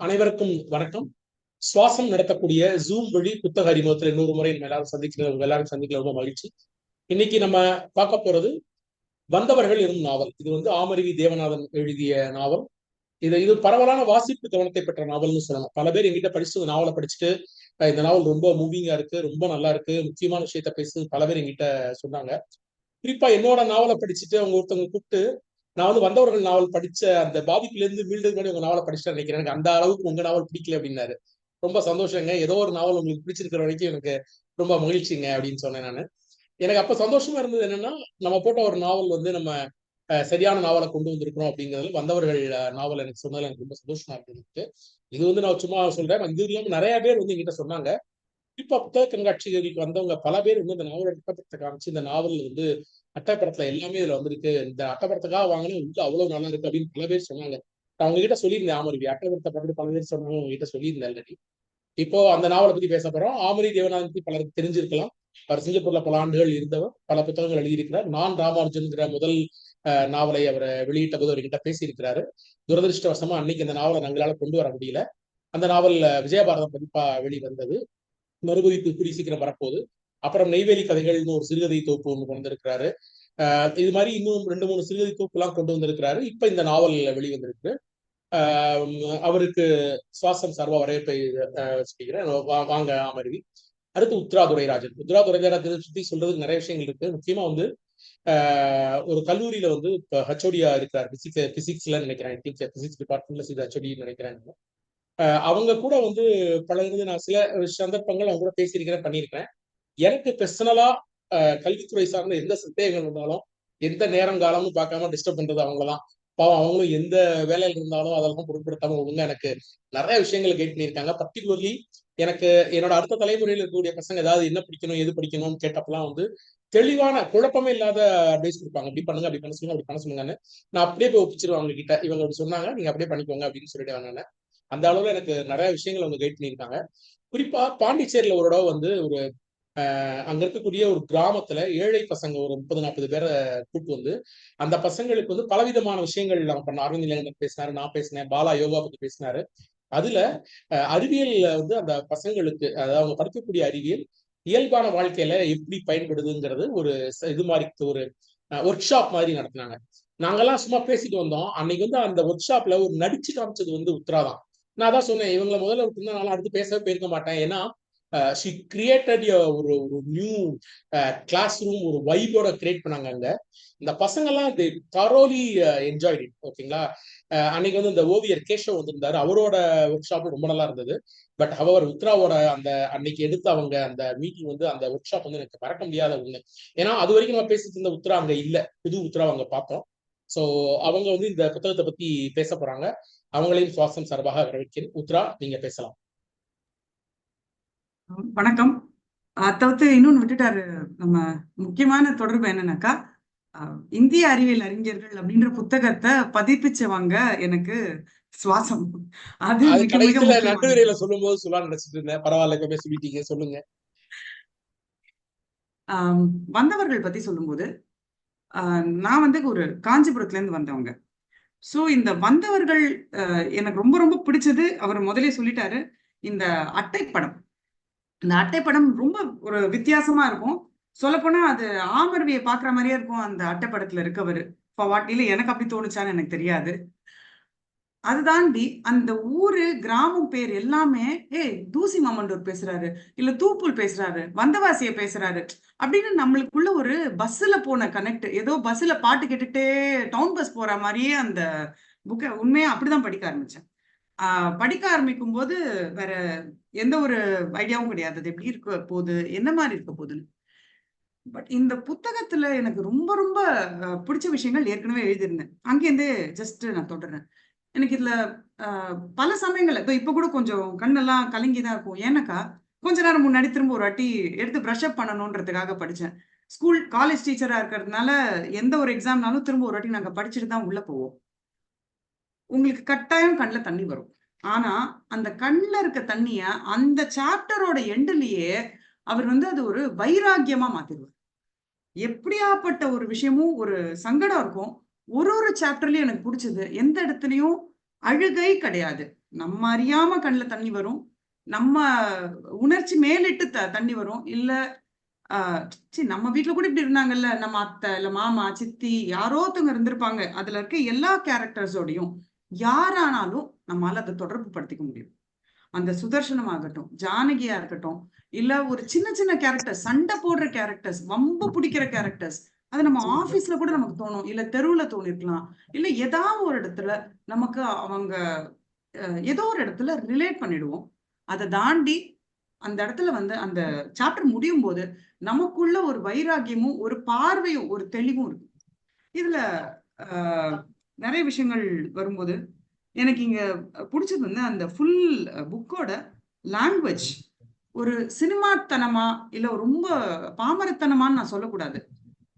அனைவருக்கும் வணக்கம். சுவாசம் நடத்தக்கூடிய ஜூம் வழி புத்தக அறிமுகத்தில் இன்னொரு முறை நம்ம எல்லாரும் சந்திக்கிறது எல்லாரும் சந்திக்கல ரொம்ப மகிழ்ச்சி. இன்னைக்கு நம்ம பார்க்க போறது வந்தவர்கள் எனும் நாவல். இது வந்து ஆமருவி தேவநாதன் எழுதிய நாவல். இது இது பரவலான வாசிப்பு கவனத்தை பெற்ற நாவல்னு சொல்லலாம். பல பேர் எங்கிட்ட படிச்சு இந்த நாவலை படிச்சுட்டு இந்த நாவல் ரொம்ப மூவிங்கா இருக்கு ரொம்ப நல்லா இருக்கு முக்கியமான விஷயத்த பேசுது பல பேர் எங்கிட்ட சொன்னாங்க. குறிப்பா என்னோட நாவலை படிச்சுட்டு அவங்க ஒருத்தவங்க கூப்பிட்டு நான் வந்து வந்தவர்கள் நாவல் படிச்ச அந்த பாதிப்புல இருந்து மீண்டும் முன்னாடி உங்க நாவலை படிச்சுட்டு நினைக்கிறேன். எனக்கு அந்த அளவுக்கு உங்க நாவல் பிடிக்கல அப்படின்னாரு. ரொம்ப சந்தோஷங்க. ஏதோ ஒரு நாவல் உங்களுக்கு பிடிச்சிருக்கிற வரைக்கும் எனக்கு ரொம்ப மகிழ்ச்சிங்க அப்படின்னு சொன்னேன் நான். எனக்கு அப்ப சந்தோஷமா இருந்தது என்னன்னா நம்ம போட்ட ஒரு நாவல் வந்து நம்ம அஹ், சரியான நாவலை கொண்டு வந்திருக்கிறோம் அப்படிங்கிறதுல வந்தவர்கள் நாவல் எனக்கு சொன்னதுல எனக்கு ரொம்ப சந்தோஷமா இருந்துச்சு. இது வந்து நான் சும்மா சொல்றேன். இது இல்லாம நிறைய பேர் வந்து என்கிட்ட சொன்னாங்க. இப்ப புத்தக கண்காட்சிகளுக்கு வந்தவங்க பல பேர் வந்து இந்த நாவலோட காமிச்சு இந்த நாவல் வந்து அட்டப்படத்துல எல்லாமே இதுல வந்திருக்கு. இந்த அட்டப்படத்துக்காக வாங்கினா உங்களுக்கு அவ்வளவு நல்லா இருக்கு அப்படின்னு பல பேர் சொன்னாங்க. அவங்க கிட்ட சொல்லியிருந்தேன் ஆமருவி அட்டப்படத்தை பற்றி பல பேர் சொன்னாங்க அவங்க கிட்ட சொல்லியிருந்தேன் ஆல்ரெடி இப்போ அந்த நாவலை பத்தி பேச போறோம். ஆமரி தேவநாதன் பத்தி பலருக்கு தெரிஞ்சிருக்கலாம். அவர் சிங்கப்பூர்ல பல ஆண்டுகள் இருந்தவர் பல புத்தகங்கள் எழுதியிருக்கிறார். நான் ராமானுஜன்கிற முதல் நாவலை அவர் வெளியிட்ட போது அவர்கிட்ட பேசியிருக்கிறாரு. துரதிருஷ்டவசமா அன்னைக்கு அந்த நாவலை எங்களால கொண்டு வர முடியல. அந்த நாவல் விஜயபாரதம் பதிப்பா வெளிவந்தது. மறுபதிப்பு கூடி சீக்கிரம் வரப்போகுது. அப்புறம் நெய்வேலி கதைகள்னு ஒரு சிறுகதை தொகுப்பு ஒன்று கொண்டு வந்திருக்கிறாரு இது மாதிரி இன்னும் ரெண்டு மூணு சிறுகதை தொகுப்புலாம் கொண்டு வந்திருக்கிறாரு. இப்ப இந்த நாவல் வெளிவந்திருக்கு. அவருக்கு சுவாசம் சர்வ வரவேற்பை செய்கிறேன். சொல்லிக்கிறேன் வா- வாங்க அமர்வி. அடுத்து உத்ரா துரைராஜன் உத்ரா துரைராஜனை சுத்தி சொல்றதுக்கு நிறைய விஷயங்கள் இருக்கு. முக்கியமா வந்து ஒரு கல்லூரியில வந்து இப்போ ஹச்ஓடியா இருக்கிறார். பிசிக்ஸ் பிசிக்ஸ்ல நினைக்கிறேன். பிசிக்ஸ் டிபார்ட்மெண்ட்ல சில ஹச்ஓடி நினைக்கிறேன். அவங்க கூட வந்து பழகிறது நான் சில சந்தர்ப்பங்கள் அவங்க கூட பேசியிருக்கிறேன் பண்ணியிருக்கிறேன். எனக்கு பர்சனலா கல்வித்துறை சார்ந்த எந்த சந்தேகங்கள் இருந்தாலும் எந்த நேரம் காலமும் பார்க்காம டிஸ்டர்ப் பண்றது அவங்களதான் பாவம் அவங்களும் எந்த வேலையில இருந்தாலும் அதெல்லாம் பொருட்படுத்தாம ஒழுங்கா எனக்கு நிறைய விஷயங்கள் கைட் பண்ணியிருக்காங்க. பர்டிகுலர்லி எனக்கு என்னோட அடுத்த தலைமுறையில் இருக்கக்கூடிய பசங்க ஏதாவது என்ன படிக்கணும் எது படிக்கணும்னு கேட்டப்பெல்லாம் வந்து தெளிவான குழப்பமே இல்லாத அட்வைஸ் கொடுப்பாங்க. அப்படி பண்ணுங்க அப்படி பண்ண சொல்லுங்க அப்படி பண்ண சொல்லுங்கன்னு. நான் அப்படியே போய் ஒப்பிச்சிருவேன் அவங்க கிட்ட. இவங்க அப்படி சொன்னாங்க நீங்க அப்படியே பண்ணிக்கோங்க அப்படின்னு சொல்லிட்டு அந்த அளவுல எனக்கு நிறைய விஷயங்கள் அவங்க கைட் பண்ணியிருக்காங்க. குறிப்பா பாண்டிச்சேரியில ஒரு தடவை வந்து ஒரு அங்க இருக்கக்கூடிய ஒரு கிராமத்துல ஏழை பசங்க ஒரு முப்பது நாற்பது பேரை கூட்டு வந்து அந்த பசங்களுக்கு வந்து பலவிதமான விஷயங்கள் நம்ம பண்ண அரவிந்த் நிலையங்கள் பேசினாரு நான் பேசினேன் பாலா யோகா பத்தி பேசினாரு. அதுல அஹ், அறிவியல்ல வந்து அந்த பசங்களுக்கு அதாவது அவங்க படிக்கக்கூடிய அறிவியல் இயல்பான வாழ்க்கையில எப்படி பயன்படுதுங்கிறது ஒரு இது மாதிரி ஒரு ஒர்க் ஷாப் மாதிரி நடத்தினாங்க. நாங்கெல்லாம் சும்மா பேசிட்டு வந்தோம். அன்னைக்கு வந்து அந்த ஒர்க் ஷாப்ல ஒரு நடிச்சு காமிச்சது வந்து உத்ரா தான். நான் தான் சொன்னேன் இவங்களை முதல்ல விட்டுருந்தா நான் அடுத்து பேசவே போயிருக்க மாட்டேன். ஏன்னா Uh, ஷி கிரியேட்டட் ஒரு ஒரு நியூ கிளாஸ் ரூம் ஒரு வைபோட கிரியேட் பண்ணாங்க அங்க. இந்த பசங்கெல்லாம் தரோலி என்ஜாய்ட் இட் ஓகேங்களா அஹ் அன்னைக்கு வந்து இந்த ஓவியர் கேஷவ் வந்திருந்தாரு. அவரோட ஒர்க் ஷாப் ரொம்ப நல்லா இருந்தது. பட் அவர் உத்ராவோட அந்த அன்னைக்கு எடுத்த அவங்க அந்த மீட்டிங் வந்து அந்த ஒர்க் ஷாப் வந்து எனக்கு மறக்க முடியாத ஒண்ணு. ஏன்னா அது வரைக்கும் நம்ம பேசிட்டு இருந்த உத்ரா அங்க இல்ல. புது உத்ரா அங்க பார்த்தோம். சோ அவங்க வந்து இந்த புத்தகத்தை பத்தி பேச போறாங்க. அவங்களையும் சுவாசம் சார்பாக வரவேற்கிறேன். உத்ரா நீங்க பேசலாம். வணக்கம். தவிர்த்து இன்னொன்னு விட்டுட்டாரு. நம்ம முக்கியமான தொடர்பு என்னன்னாக்கா இந்திய அறிவியல் அறிஞர்கள் அப்படின்ற புத்தகத்தை பதிப்பிச்சவங்க எனக்கு சுவாசம். அது நடுவரையில சொல்லும் போது சொல்லலாம் நினைச்சிட்டு இருந்தேன். பரவாயில்ல இப்ப சொல்லிட்டீங்க சொல்லுங்க. வந்தவர்கள் பத்தி சொல்லும்போது நான் வந்து ஒரு காஞ்சிபுரத்துல இருந்து வந்தவங்க. சோ இந்த வந்தவர்கள் எனக்கு ரொம்ப ரொம்ப பிடிச்சது. அவர் முதலே சொல்லிட்டாரு இந்த அட்டைப்படம். இந்த அட்டைப்படம் ரொம்ப ஒரு வித்தியாசமா இருக்கும். சொல்லப்போனா அது ஆமர்வியை பாக்குற மாதிரியே இருக்கும் அந்த அட்டைப்படத்துல இருக்கவர். வாட்டில எனக்கு அப்படி தோணுச்சான்னு எனக்கு தெரியாது. அது தாண்டி அந்த ஊரு கிராமம் பேர் எல்லாமே ஏய் தூசி மாமண்டூர் பேசுறாரு. இல்ல தூப்புல் பேசுறாரு. வந்தவாசிய பேசுறாரு. அப்படின்னு நம்மளுக்குள்ள ஒரு பஸ்ல போன கனெக்ட் ஏதோ பஸ்ல பாட்டு கேட்டுட்டே டவுன் பஸ் போற மாதிரியே அந்த புக்கை உண்மையா அப்படிதான் படிக்க ஆரம்பிச்சேன். படிக்க ஆரம்பிக்கும் போது வேற எந்த ஒரு ஐடியாவும் கிடையாது. அது எப்படி இருக்க போகுது? என்ன மாதிரி இருக்க போகுதுன்னு. பட் இந்த புத்தகத்துல எனக்கு ரொம்ப ரொம்ப பிடிச்ச விஷயங்கள் ஏற்கனவே எழுதியிருந்தேன். அங்கேருந்தே ஜஸ்ட் நான் தொடர்றேன். எனக்கு இதுல பல சமயங்கள்ல இப்போ இப்போ கூட கொஞ்சம் கண்ணெல்லாம் கலங்கி தான் இருக்கும். ஏன்னாக்கா கொஞ்ச நேரம் முன்னாடி திரும்ப ஒரு வாட்டி எடுத்து ப்ரஷ் அப் பண்ணணுன்றதுக்காக படித்தேன் ஸ்கூல் காலேஜ் டீச்சரா இருக்கிறதுனால எந்த ஒரு எக்ஸாம்னாலும் திரும்ப ஒரு வாட்டி நாங்கள் படிச்சுட்டு தான் உள்ள போவோம். உங்களுக்கு கட்டாயம் கண்ணில் தண்ணி வரும். ஆனா அந்த கண்ணில் இருக்க தண்ணிய அந்த சாப்டரோட எண்டுலயே அவர் வந்து அது ஒரு வைராக்கியமா மாத்திடுவார். எப்படியாப்பட்ட ஒரு விஷயமும் ஒரு சங்கடம் இருக்கும். ஒரு ஒரு சாப்டர்லயும் எனக்கு பிடிச்சது. எந்த இடத்துலயும் அழுகை கிடையாது. நம்ம அறியாம கண்ணில் தண்ணி வரும். நம்ம உணர்ச்சி மேலிட்டு த தண்ணி வரும். இல்ல சரி நம்ம வீட்டில் கூட இப்படி இருந்தாங்கல்ல. நம்ம அத்தை இல்ல மாமா சித்தி யாரோ ஒருத்தவங்க இருந்திருப்பாங்க. அதுல இருக்க எல்லா கேரக்டர்ஸோடையும் யாரானாலும் நம்மால அதை தொடர்பு படுத்திக்க முடியும். அந்த சுதர்சனம் ஆகட்டும் ஜானகியா இருக்கட்டும் இல்ல ஒரு சின்ன சின்ன கேரக்டர்ஸ் சண்டை போடுற கேரக்டர்ஸ் வம்பு பிடிக்கிற கேரக்டர்ஸ் அது நம்ம ஆபீஸ்ல கூட நமக்கு தோணும் இல்ல தெருவுல தோணிருக்கலாம் இல்ல ஏதாவது ஒரு இடத்துல நமக்கு அவங்க ஏதோ ஒரு இடத்துல ரிலேட் பண்ணிடுவோம். அதை தாண்டி அந்த இடத்துல வந்து அந்த சாப்டர் முடியும் போது நமக்குள்ள ஒரு வைராகியமும் ஒரு பார்வையும் ஒரு தெளிவும் இருக்கு இதுல ஆஹ், நிறைய விஷயங்கள் வரும்போது எனக்கு இங்க பிடிச்சது வந்து அந்த ஃபுல் புக்கோட லாங்குவேஜ் ஒரு சினிமாத்தனமா இல்ல ரொம்ப பாமரத்தனமான்னு நான் சொல்லக்கூடாது.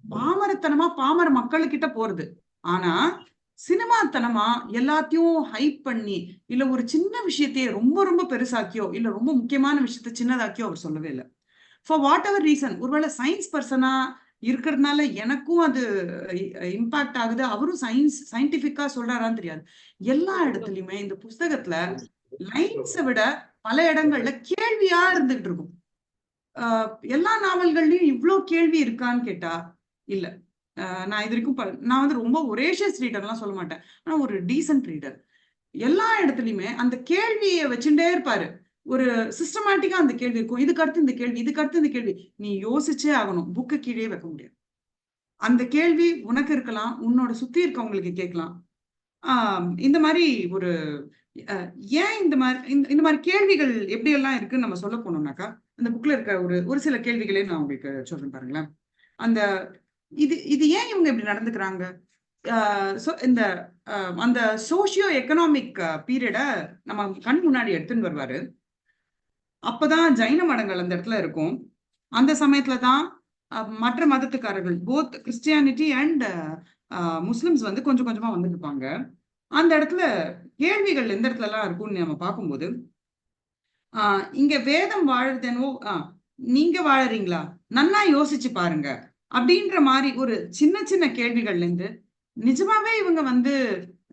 பாமரத்தனமா பாமர மக்களுக்கிட்ட போறது. ஆனா சினிமாத்தனமா எல்லாத்தையும் ஹைப் பண்ணி இல்ல ஒரு சின்ன விஷயத்தையே ரொம்ப ரொம்ப பெருசாக்கியோ இல்ல ரொம்ப முக்கியமான விஷயத்த சின்னதாக்கியோ அவர் சொல்லவே இல்லை. ஃபார் வாட் எவர் ரீசன் ஒருவேளை சயின்ஸ் பர்சனா இருக்கிறதுனால எனக்கும் அது இம்பாக்ட் ஆகுது. அவரும் சயின்ஸ் சயின்டிபிக்கா சொல்றாரான்னு தெரியாது. எல்லா இடத்துலயுமே இந்த புஸ்தகத்துல லைன்ஸை விட பல இடங்கள்ல கேள்வியா இருந்துகிட்டு இருக்கும். ஆஹ் எல்லா நாவல்கள்லயும் இவ்ளோ கேள்வி இருக்கான்னு கேட்டா இல்ல. ஆஹ் நான் இது வரைக்கும் ப- நான் வந்து ரொம்ப ஒரேஷியஸ் ரீடர்லாம் சொல்ல மாட்டேன். ஆனா ஒரு டீசன்ட் ரீடர் எல்லா இடத்துலயுமே அந்த கேள்வியை வச்சுட்டே இருப்பாரு. ஒரு சிஸ்டமேட்டிக்கா அந்த கேள்வி இருக்கும். இதுக்கு அடுத்து இந்த கேள்வி இதுக்கு அடுத்து இந்த கேள்வி. நீ யோசிச்சே ஆகணும். புக்கு கீழே வைக்க முடியாது. அந்த கேள்வி உனக்கு இருக்கலாம் உன்னோட சுத்தி இருக்கவங்களுக்கு கேட்கலாம். ஆஹ் இந்த மாதிரி ஒரு ஏன் இந்த மாதிரி இந்த இந்த மாதிரி கேள்விகள் எப்படி எல்லாம் இருக்குன்னு நம்ம சொல்ல போனோம்னாக்கா அந்த புக்ல இருக்க ஒரு ஒரு சில கேள்விகளே நான் உங்களுக்கு சொல்றேன் பாருங்களேன். அந்த இது இது ஏன் இவங்க இப்படி நடந்துக்கிறாங்க? இந்த அந்த சோஷியோ எக்கனாமிக் பீரியடை நம்ம கண் முன்னாடி எடுத்துன்னு வருவாரு. அப்பதான் ஜைன மடங்கள் அந்த இடத்துல இருக்கும். அந்த சமயத்துல தான் அஹ், மற்ற மதத்துக்காரர்கள் போத் கிறிஸ்டியானிட்டி அண்ட் முஸ்லிம்ஸ் வந்து கொஞ்சம் கொஞ்சமா வந்துருப்பாங்க அந்த இடத்துல கேள்விகள் எந்த இடத்துல எல்லாம் இருக்கும்னு நம்ம பார்க்கும்போது ஆஹ் இங்க வேதம் வாழுதேனோ ஆஹ் நீங்க வாழறீங்களா? நன்னா யோசிச்சு பாருங்க. அப்படின்ற மாதிரி ஒரு சின்ன சின்ன கேள்விகள்ல இருந்து நிஜமாவே இவங்க வந்து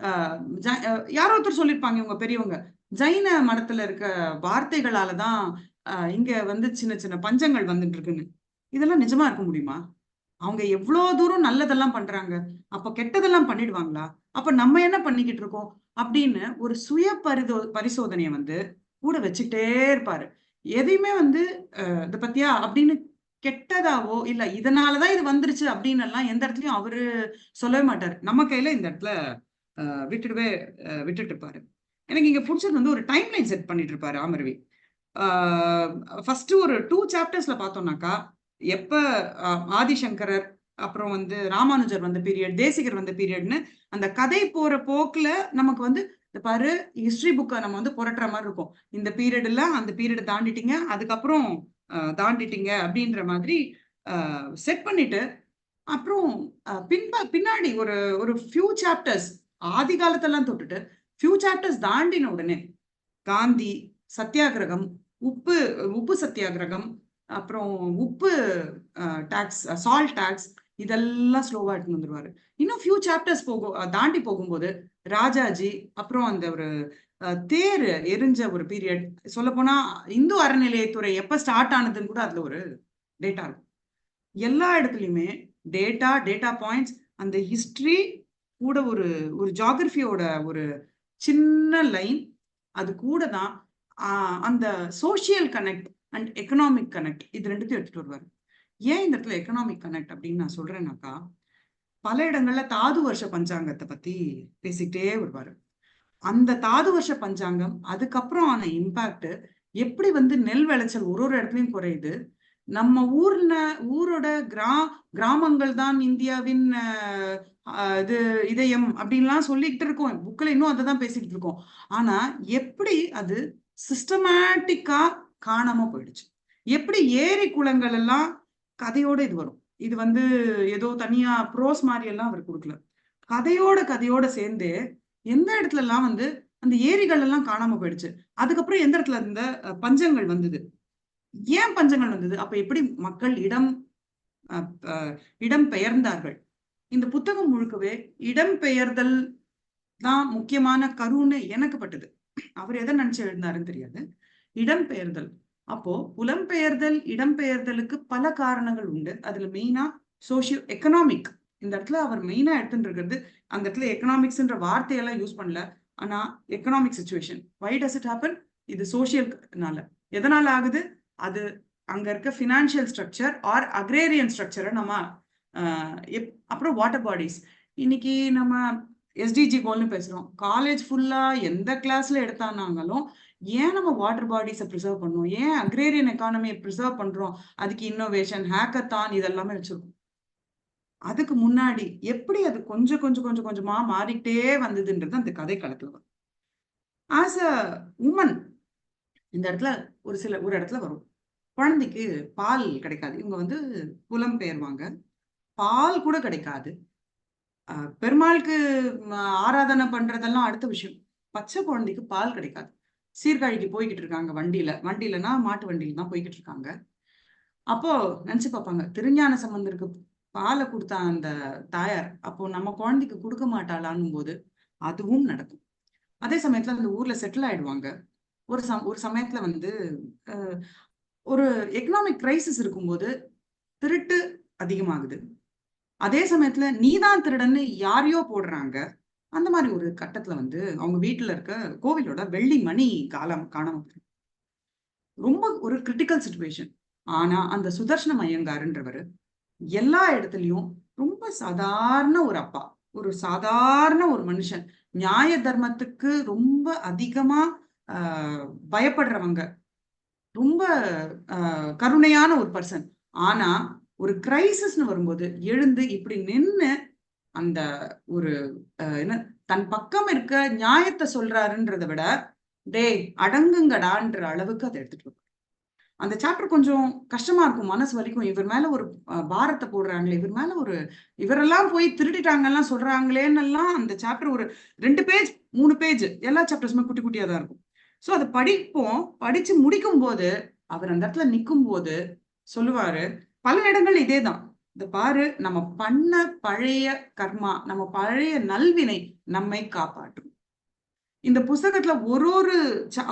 ஆஹ் ஜ- யாரோ ஒருத்தர் சொல்லியிருப்பாங்க இவங்க பெரியவங்க ஜைன மடத்துல இருக்க வார்த்தைகளால தான் இங்க வந்து சின்ன சின்ன பஞ்சங்கள் வந்துட்டு இருக்குன்னு இதெல்லாம் நிஜமா இருக்க முடியுமா? அவங்க எவ்வளவு தூரம் நல்லதெல்லாம் பண்றாங்க? அப்ப கெட்டதெல்லாம் பண்ணிடுவாங்களா? அப்ப நம்ம என்ன பண்ணிக்கிட்டு இருக்கோம்? அப்படின்னு ஒரு சுய பரிதோ பரிசோதனையை வந்து கூட வச்சுக்கிட்டே இருப்பாரு. எதையுமே வந்து இதை இத பத்தியா? அப்படின்னு கெட்டதாவோ இல்ல இதனாலதான் இது வந்துருச்சு அப்படின்னு எல்லாம் எந்த இடத்துலயும் அவரு சொல்லவே மாட்டாரு. நம்ம கையில இந்த இடத்துல விட்டுடுவே விட்டுட்டு இருப்பாரு. எனக்கு இங்க பிடிச்சது வந்து ஒரு டைம் லைன் செட் பண்ணிட்டு இருப்பாரு ஆமர்வி ஃபர்ஸ்ட் ஒரு டூ சாப்டர்ஸ்ல பார்த்தோம்னாக்கா எப்ப ஆதிசங்கரர் அப்புறம் வந்து ராமானுஜர் வந்த பீரியட் தேசிகர் வந்த பீரியட்னு அந்த கதை போற போக்குல நமக்கு வந்து பாரு ஹிஸ்டரி புக்கை நம்ம வந்து புரட்டுற மாதிரி இருக்கும். இந்த பீரியட்ல அந்த பீரியடை தாண்டிட்டீங்க அதுக்கப்புறம் தாண்டிட்டீங்க அப்படின்ற மாதிரி செட் பண்ணிட்டு அப்புறம் பின்ப பின்னாடி ஒரு ஒரு ஃபியூ சாப்டர்ஸ் ஆதி காலத்தெல்லாம் தொட்டுட்டு ஃபியூ சாப்டர்ஸ் தாண்டின உடனே காந்தி சத்தியாகிரகம் உப்பு உப்பு சத்தியாகிரகம் அப்புறம் உப்பு டாக்ஸ் சால்ட் டாக்ஸ் இதெல்லாம் ஸ்லோவா எடுத்துன்னு வந்துருவாரு. இன்னும் ஃபியூ சாப்டர்ஸ் போகும் தாண்டி போகும்போது ராஜாஜி அப்புறம் அந்த ஒரு தேர் எரிஞ்ச ஒரு பீரியட் சொல்ல போனா இந்து அறநிலையத்துறை எப்ப ஸ்டார்ட் ஆனதுன்னு கூட அதுல ஒரு டேட்டா இருக்கும். எல்லா இடத்துலயுமே டேட்டா டேட்டா பாயிண்ட்ஸ் அந்த ஹிஸ்டரி கூட ஒரு ஒரு ஜாகிரபியோட ஒரு சின்ன லைன் அது கூட தான் அந்த social connect and economic connect இது ரெண்டுத்தையும் எடுத்துட்டு வருவார். ஏன் இந்த இடத்துல எக்கனாமிக் கனெக்ட் அப்படின்னு நான் சொல்றேன்னாக்கா பல இடங்கள்ல தாது வருஷ பஞ்சாங்கத்தை பத்தி பேசிக்கிட்டே வருவாரு. அந்த தாது வருஷ பஞ்சாங்கம் அதுக்கப்புறம் ஆன இம்பாக்ட் எப்படி வந்து நெல் விளைச்சல் ஒரு ஒரு இடத்துலயும் குறையுது. நம்ம ஊர்ல ஊரோட கிரா கிராமங்கள் தான் இந்தியாவின் இது இதயம் அப்படின்லாம் சொல்லிக்கிட்டு இருக்கோம். புக்கில் இன்னும் அதை தான் பேசிக்கிட்டு இருக்கோம். ஆனா எப்படி அது சிஸ்டமேட்டிக்கா காணாம போயிடுச்சு? எப்படி ஏரி குளங்கள் எல்லாம் கதையோட இது வரும்? இது வந்து ஏதோ தனியா ப்ரோஸ் மாதிரி எல்லாம் அவர் கொடுக்கல. கதையோட கதையோட சேர்ந்து எந்த இடத்துல எல்லாம் வந்து அந்த ஏரிகள் எல்லாம் காணாம போயிடுச்சு? அதுக்கப்புறம் எந்த இடத்துல இந்த பஞ்சங்கள் வந்தது? ஏன் பஞ்சங்கள் வந்தது? அப்ப எப்படி மக்கள் இடம் இடம் பெயர்ந்தார்கள்? இந்த புத்தகம் முழுக்கவே இடம்பெயர்தல் தான் முக்கியமான கருன்னு எனக்கு பட்டது. அவர் எதை நினைச்சு எழுந்தாருன்னு தெரியாது. இடம்பெயர்தல் அப்போ புலம்பெயர்தல் இடம்பெயர்தலுக்கு பல காரணங்கள் உண்டு. அதுல மெயினா சோசியோ எக்கனாமிக் இந்த இடத்துல அவர் மெயினா எடுத்துட்டு இருக்கிறது அந்த இடத்துல எக்கனாமிக்ஸ்ன்ற வார்த்தையெல்லாம் யூஸ் பண்ணல. ஆனா economic situation why does it happen இது சோசியல்னால எதனால ஆகுது? அது அங்க இருக்க ஃபினான்ஷியல் ஸ்ட்ரக்சர் ஆர் அக்ரேரியன் ஸ்ட்ரக்சரை நம்ம அப்புறம் வாட்டர் பாடிஸ் இன்னைக்கு நம்ம எஸ்டிஜி கோல்னு பேசுறோம். காலேஜ் ஃபுல்லா எந்த கிளாஸ்ல எடுத்தானாங்களும் ஏன் நம்ம வாட்டர் பாடிஸை ப்ரிசர்வ் பண்ணோம் ஏன் அக்ரேரியன் எக்கானமியை ப்ரிசர்வ் பண்றோம்? அதுக்கு இன்னோவேஷன் ஹேக்கத்தான் இதெல்லாமே வச்சிருக்கோம். அதுக்கு முன்னாடி எப்படி அது கொஞ்சம் கொஞ்சம் கொஞ்சம் கொஞ்சமா மாறிக்கிட்டே வந்ததுன்றது அந்த கதை களத்துல வரும். ஆஸ் அ உமன் இந்த இடத்துல ஒரு சில ஒரு இடத்துல வரும். குழந்தைக்கு பால் கிடைக்காது. இவங்க வந்து புலம் பெயர்வாங்க. பால் கூட கிடைக்காது. பெருமாளுக்கு ஆராதனை பண்றதெல்லாம் அடுத்த விஷயம். பச்சை குழந்தைக்கு பால் கிடைக்காது. சீர்காழிக்கு போய்கிட்டு இருக்காங்க வண்டியில. வண்டியிலனா மாட்டு வண்டியில தான் போய்கிட்டு இருக்காங்க. அப்போ நினைச்சு பார்ப்பாங்க திருஞான சம்பந்தருக்கு பாலை கொடுத்த அந்த தாயார் அப்போ நம்ம குழந்தைக்கு கொடுக்க மாட்டாளான்னும் போது அதுவும் நடக்கும். அதே சமயத்துல அந்த ஊர்ல செட்டில் ஆயிடுவாங்க. ஒரு சம் ஒரு சமயத்துல வந்து ஒரு எக்கனாமிக் கிரைசிஸ் இருக்கும்போது திருட்டு அதிகமாகுது. அதே சமயத்துல நீதான் திருடன்னு யாரையோ போடுறாங்க. அந்த மாதிரி ஒரு கட்டத்துல வந்து அவங்க வீட்டுல இருக்க கோவிலோட வெள்ளி மணி காலம் காணாம ரொம்ப ஒரு கிரிட்டிக்கல் சுச்சுவேஷன் ஆனா அந்த சுதர்ஷன ஐயங்காருன்றவர் எல்லா இடத்துலயும் ரொம்ப சாதாரண ஒரு அப்பா. ஒரு சாதாரண ஒரு மனுஷன். நியாய தர்மத்துக்கு ரொம்ப அதிகமா ஆஹ் பயப்படுறவங்க. ரொம்ப ஆஹ் கருணையான ஒரு பர்சன் ஆனா ஒரு கிரைசிஸ்னு வரும்போது எழுந்து இப்படி நின்று அந்த ஒரு என்ன தன் பக்கம் இருக்க நியாயத்தை சொல்றாருன்றத விட டேய் அடங்குங்கடான்ற அளவுக்கு அதை எடுத்துட்டு அந்த சாப்டர் கொஞ்சம் கஷ்டமா இருக்கும். மனசு வலிக்கும். இவர் மேல ஒரு பாரத்தை போடுறாங்களே இவர் மேல ஒரு இவரெல்லாம் போய் திருடிட்டாங்கலாம் சொல்றாங்களேன்னு எல்லாம் அந்த சாப்டர் ஒரு ரெண்டு பேஜ் மூணு பேஜ் எல்லா சாப்டர்ஸுமே குட்டி குட்டியா தான் இருக்கும். ஸோ அதை படிப்போம். படிச்சு முடிக்கும் போது அவர் அந்த இடத்துல நிற்கும் போது சொல்லுவாரு பல இடங்கள் இதேதான். இந்த பாரு நம்ம பண்ண பழைய கர்மா நம்ம பழைய நல்வினை நம்மை காப்பாற்றும். இந்த புஸ்தகத்துல ஒரு ஒரு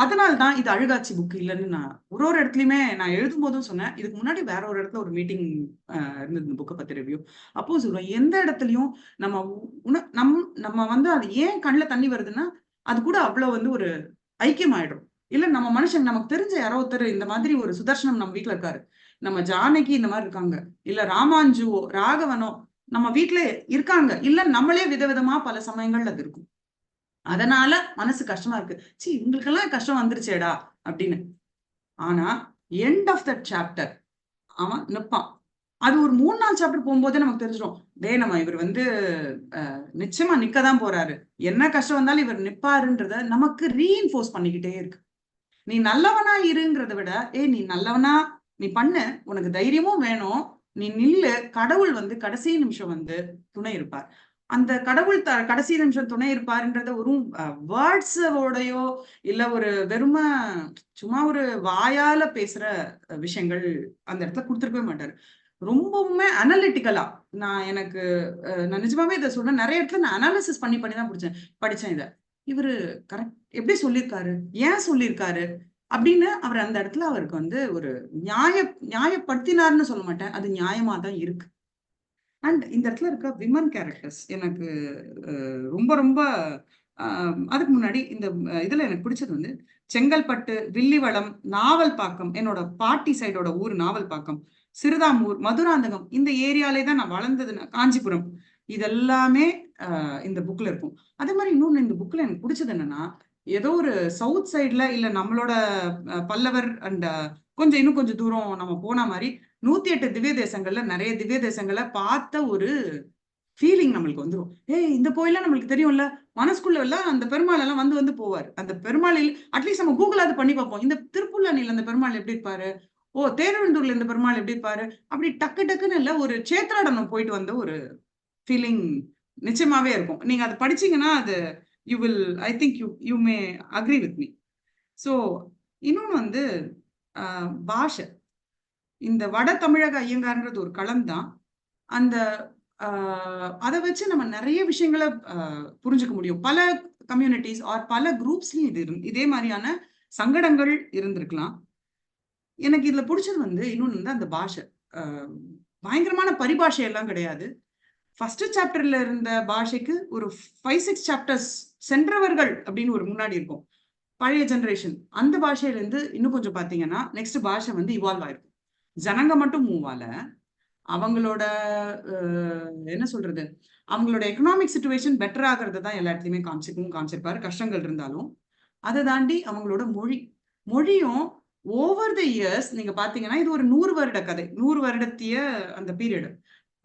அதனால தான் இது அழுகாட்சி புக் இல்லைன்னு நான் ஒரு ஒரு இடத்துலயுமே நான் எழுதும் போதும் சொன்னேன். இதுக்கு முன்னாடி வேற ஒரு இடத்துல ஒரு மீட்டிங் இருந்தது இந்த புக்கை பத்தி ரிவ்யூ அப்போ சொல்றோம் எந்த இடத்துலயும் நம்ம உண நம் நம்ம வந்து அது ஏன் கண்ணுல தண்ணி வருதுன்னா அது கூட அவ்வளவு வந்து ஒரு ஐக்கியம் ஆயிடும் இல்ல நம்ம மனுஷன் நமக்கு தெரிஞ்ச யாரோ ஒருத்தர் இந்த மாதிரி ஒரு சுதர்சனம் நம்ம வீட்ல இருக்காரு. நம்ம ஜானகி இந்த மாதிரி இருக்காங்க. இல்ல ராமாஞ்சுவோ ராகவனோ நம்ம வீட்டுல இருக்காங்க. இல்ல நம்மளே விதவிதமா பல சமயங்கள்ல அது இருக்கும். அதனால மனசு கஷ்டமா இருக்கு. சி இவங்களுக்கெல்லாம் கஷ்டம் வந்துருச்சேடா அப்படின்னு. ஆனா எண்ட் ஆஃப் தட் சாப்டர் அவன் நிற்பான் அது ஒரு மூணு நாள் சாப்டர் போகும்போதே நமக்கு தெரிஞ்சிடும். டே நம்ம இவர் வந்து நிச்சயமா நிக்க தான் போறாரு. என்ன கஷ்டம் வந்தாலும் இவர் நிப்பாருன்றத நமக்கு ரீஇன்ஃபோர்ஸ் பண்ணிக்கிட்டே இருக்கு. நீ நல்லவனா இருங்கிறத விட ஏய் நீ நல்லவனா நீ பண்ணு உனக்கு தைரியமும் வேணும். நீ நில்லு. கடவுள் வந்து கடைசி நிமிஷம் வந்து துணை இருப்பார். அந்த கடவுள் த கடைசி நிமிஷம் துணை இருப்பாருன்றத ஒரு வேர்ட்ஸோடையோ இல்ல ஒரு வெறும சும்மா ஒரு வாயால பேசுற விஷயங்கள் அந்த இடத்துல கொடுத்துருக்கவே மாட்டாரு. ரொம்பவுமே அனலிட்டிக்கலா நான் எனக்கு அஹ், நான் நிஜமாவே இதை சொல்றேன் நிறைய இடத்துல நான் அனாலிசிஸ் பண்ணி பண்ணி தான் படிச்சேன் படிச்சேன் இதை. இவரு கரெக்ட் எப்படி சொல்லியிருக்காரு ஏன் சொல்லியிருக்காரு அப்படின்னு அவர் அந்த இடத்துல அவருக்கு வந்து ஒரு நியாய நியாயப்படுத்தினார்னு சொல்ல மாட்டேன். அது நியாயமா தான் இருக்கு. அண்ட் இந்த இடத்துல இருக்க விமன் கேரக்டர்ஸ் எனக்கு ரொம்ப ரொம்ப அதுக்கு முன்னாடி இந்த இதுல எனக்கு பிடிச்சது வந்து செங்கல்பட்டு வில்லிவளம் நாவல்பாக்கம் என்னோட பாட்டி சைடோட ஊர் நாவல் பாக்கம் சிறுதாமூர் மதுராந்தகம் இந்த ஏரியாலே தான் நான் வளர்ந்தது நான் காஞ்சிபுரம். இதெல்லாமே இந்த புக்ல இருக்கும். அதே மாதிரி இன்னொன்று இந்த புக்ல எனக்கு பிடிச்சது என்னன்னா ஏதோ ஒரு சவுத் சைட்ல இல்ல நம்மளோட பல்லவர் அண்ட் கொஞ்சம் இன்னும் கொஞ்சம் தூரம் நம்ம போன மாதிரி நூத்தி எட்டு திவ்ய தேசங்கள்ல நிறைய திவ்ய தேசங்களை பார்த்த ஒரு ஃபீலிங் நம்மளுக்கு வந்துடும் ஏய் இந்த கோயிலாம் நம்மளுக்கு தெரியும்ல? மனசுக்குள்ள எல்லாம் அந்த பெருமாள் எல்லாம் வந்து வந்து போவார். அந்த பெருமாளில் அட்லீஸ்ட் நம்ம கூகுள் அது பண்ணி பார்ப்போம். இந்த திருப்புல்லானியில் அந்த பெருமாள் எப்படி இருப்பாரு? ஓ தேரவந்தூர்ல இந்த பெருமாள் எப்படி இருப்பாரு? அப்படி டக்கு டக்குன்னு இல்ல ஒரு சேத்ராடனம் போயிட்டு வந்த ஒரு ஃபீலிங் நிச்சயமாவே இருக்கும். நீங்க அதை படிச்சீங்கன்னா அது you will I think you you may agree with me so இன்னொன்று வந்து பாஷை. இந்த வட தமிழக ஐயங்கார்ன்றது ஒரு களம் தான் அந்த அதை வச்சு நம்ம நிறைய விஷயங்களை புரிஞ்சுக்க முடியும். பல கம்யூனிட்டிஸ் ஆர் பல குரூப்ஸ்லையும் இது இதே மாதிரியான சங்கடங்கள் இருந்திருக்கலாம். எனக்கு இதுல பிடிச்சது வந்து இன்னொன்று வந்து அந்த பாஷை. பயங்கரமான பரிபாஷையெல்லாம் கிடையாது. ஃபர்ஸ்ட் சாப்டர்ல இருந்த பாஷைக்கு ஒரு ஃபைவ் சிக்ஸ் சாப்டர்ஸ் சென்றவர்கள் அப்படின்னு ஒரு முன்னாடி இருக்கும். பழைய ஜென்ரேஷன் அந்த பாஷையிலேருந்து இன்னும் கொஞ்சம் பார்த்தீங்கன்னா நெக்ஸ்ட் பாஷை வந்து இவால்வ் ஆயிருக்கும் ஜனங்க மட்டும் மூவ் ஆல அவங்களோட என்ன சொல்றது? அவங்களோட எக்கனாமிக் சுச்சுவேஷன் பெட்டர் ஆகிறது தான் எல்லா இடத்துலையுமே காமிச்சிக்கும் காமிச்சிருப்பாரு. கஷ்டங்கள் இருந்தாலும். அதை தாண்டி அவங்களோட மொழி. மொழியும் ஓவர் த இயர்ஸ் நீங்க பாத்தீங்கன்னா இது ஒரு நூறு வருட கதை. நூறு வருடத்திய அந்த பீரியடு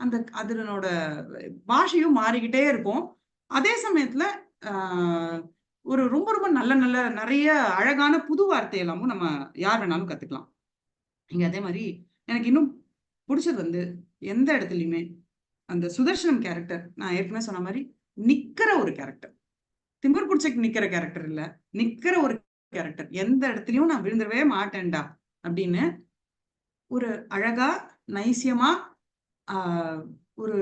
அந்த அதனோட பாஷையும் மாறிக்கிட்டே இருக்கும். அதே சமயத்துல ஒரு ரொம்ப ரொம்ப நல்ல நல்ல நிறைய அழகான புது வார்த்தை எல்லாமும் நம்ம யார் வேணாலும் கத்துக்கலாம். இங்க அதே மாதிரி எனக்கு இன்னும் பிடிச்சது வந்து எந்த இடத்துலயுமே அந்த சுதர்ஷனம் கேரக்டர் நான் ஏற்கனவே சொன்ன மாதிரி நிக்கிற ஒரு கேரக்டர் திமிர் பிடிச்சக்கு நிக்கிற கேரக்டர் இல்ல நிக்கிற ஒரு கேரக்டர் எந்த இடத்துலயும் நான் விழுந்துடவே மாட்டேன்டா அப்படின்னு ஒரு அழகா நைசியமா ஆஹ் ஒரு